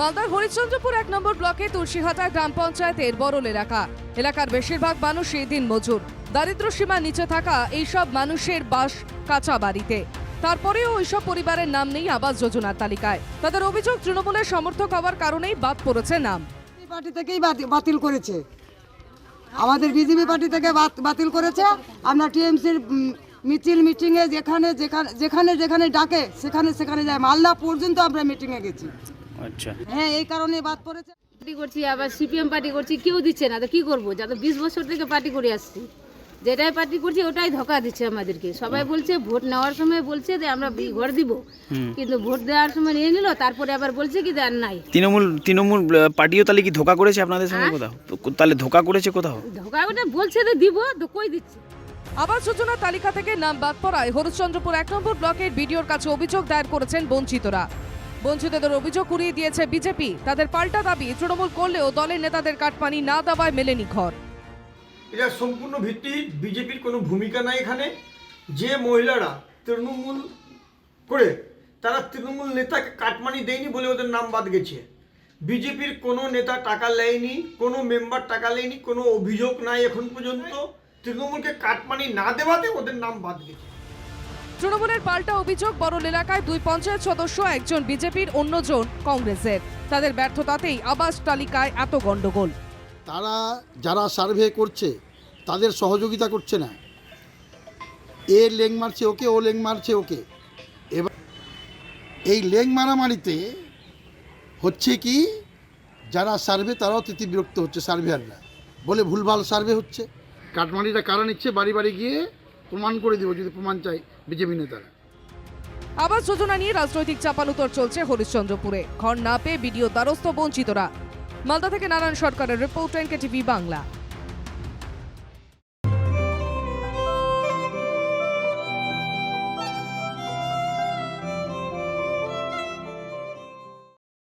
মালদার হরিশ্চন্দ্রপুর এক নম্বর ব্লকে তুলসীহাটা গ্রাম পঞ্চায়েতের বরল এলাকা। এলাকার বেশিরভাগ মানুষই দিন মজুর দারিদ্র সীমা নিচে থাকা এইসব মানুষের বাস কাঁচা বাড়িতে। তারপরেও ওইসব পরিবারের নাম নেই আবাস যোজনার তালিকায়। তাদের অভিযোগ, তৃণমূলের সমর্থক হওয়ার কারণেই বাদ পড়েছে নাম। পার্টি থেকেই বাতি- বাতিল করেছে। আমাদের বিজেপি পার্টি থেকে বাত- বাতিল করেছে। আমরা টিএমসির মিছিল, মিটিংয়ে যেখানে যেখানে যেখানে যেখানে ডাকে, সেখানে সেখানে যায়। মালদা পর্যন্ত আমরা মিটিংয়ে গেছি। আচ্ছা। হ্যাঁ এই কারণে বাদ পড়েছে। পার্টি করছি আবার সিপিএম পার্টি করছি কেউ দিচ্ছে না। তো কি করব? যত বিশ বছর থেকে পার্টি করে আসছি। যেটাই পার্টি করছি ওটাই ধোকা দিচ্ছে আমাদেরকে। সবাই বলছে ভোট নেওয়ার সময় বলছে যে আমরা ঘর দিব। কিন্তু ভোট দেওয়ার সময় নিয়ে নিল তারপরে আবার বলছে কি দেন নাই। তৃণমূল তৃণমূল পার্টিও তাহলে কি ধোকা করেছে আপনাদের সঙ্গে কোথাও? তাহলে ধোকা করেছে কোথাও? ধোকা ওটা বলছে যে দিব তো কই দিচ্ছে? আবাস যোজনা তালিকা থেকে নাম বাদ পড়ায় হরিশ্চন্দ্রপুর এক নম্বর ব্লকের বিডিওর কাছে অভিযোগ দায়ের করেছেন বঞ্চিতরা। বঞ্চিতদের অভিযোগ উড়িয়ে দিয়েছে বিজেপি। তাদের পাল্টা দাবি, তৃণমূল করলেও দলের নেতাদের কাটপানি না দেওয়ায় মেলেনি ঘর। এটা সম্পূর্ণ ভিত্তি বিজেপির কোনো ভূমিকা নাই এখানে। যে মহিলারা তৃণমূল করে, তারা তৃণমূল নেতাকে কাটমানি দেয়নি বলে ওদের নাম বাদ গেছে। বিজেপির কোনো নেতা টাকা নেয়নি, কোনো মেম্বার টাকা নেয়নি, কোনো অভিযোগ নাই এখন পর্যন্ত। তৃণমূলকে কাটমানি না দেওয়াতে ওদের নাম বাদ গেছে। তৃণমূলের পাল্টা অভিযোগ বড়ল এলাকায় দুই পঞ্চায়েত সদস্য একজন বিজেপির অন্যজন কংগ্রেসের। তাদের ব্যর্থতাতেই আবাস তালিকায় এত গন্ডগোল তারা যারা সার্ভে করছে তাদের সহযোগিতা করছে না। এ লেং মারছে ওকে ও লেং মারছে ওকে। এবার এই লেং মারামারিতে হচ্ছে কি যারা সার্ভে তারাও তিতি বিরক্ত হচ্ছে সার্ভেয়াররা। বলে ভুলভাল সার্ভে হচ্ছে। কাটমানিটা কারা নিচ্ছে? বাড়ি বাড়ি গিয়ে প্রমাণ করে দিব যদি প্রমাণ চাই বিজেপি নেতারা। আবাস যোজনা নিয়ে রাজনৈতিক চাপানুতর চলছে হরিশ্চন্দ্রপুরে। ঘর না পেয়ে বিডিও দ্বারস্থ বঞ্চিতরা। মালদা থেকে নারায়ণ সরকারের রিপোর্ট এনকে টিভি বাংলা।